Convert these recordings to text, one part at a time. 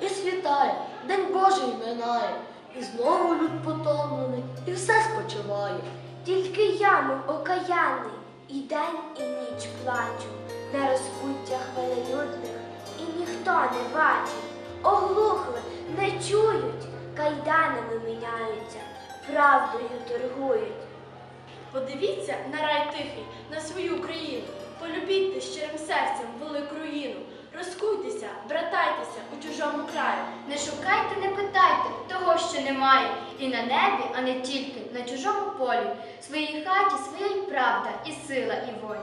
і світає, День Божий минає, і знову люд потомлений, і все спочиває. Тільки я, мов окаянний, і день, і ніч плачу, на розпуттях велелюдних, і ніхто не бачить, оглухли, не чують, кайданами міняються, правдою торгують. Подивіться на рай тихий, на свою Україну. Полюбіть щирим серцем велику руїну. Розкуйтеся, братайтеся немає, і на небі, а не тільки на чужому полі. В своїй хаті своя й правда, і сила, і воля.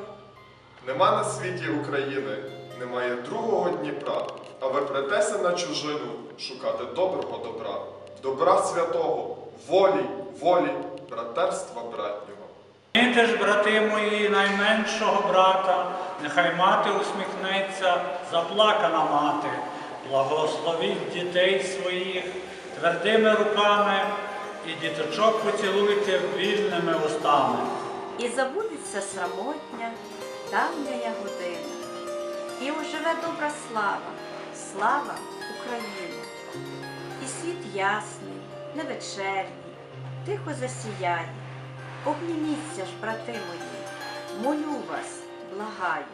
Нема на світі України, немає другого Дніпра, а ви претеся на чужину шукати доброго добра, добра святого, волі, волі, братерства братнього. Мити ж, брати мої, найменшого брата, нехай мати усміхнеться, заплакана мати, благословіть дітей своїх твердими руками і діточок поцілуйте вільними устами. І забудеться срамотня, давня година. І оживе добра слава, слава України. І світ ясний, невечерній, тихо засіяє. Обніміться ж, брати мої, молю вас, благаю.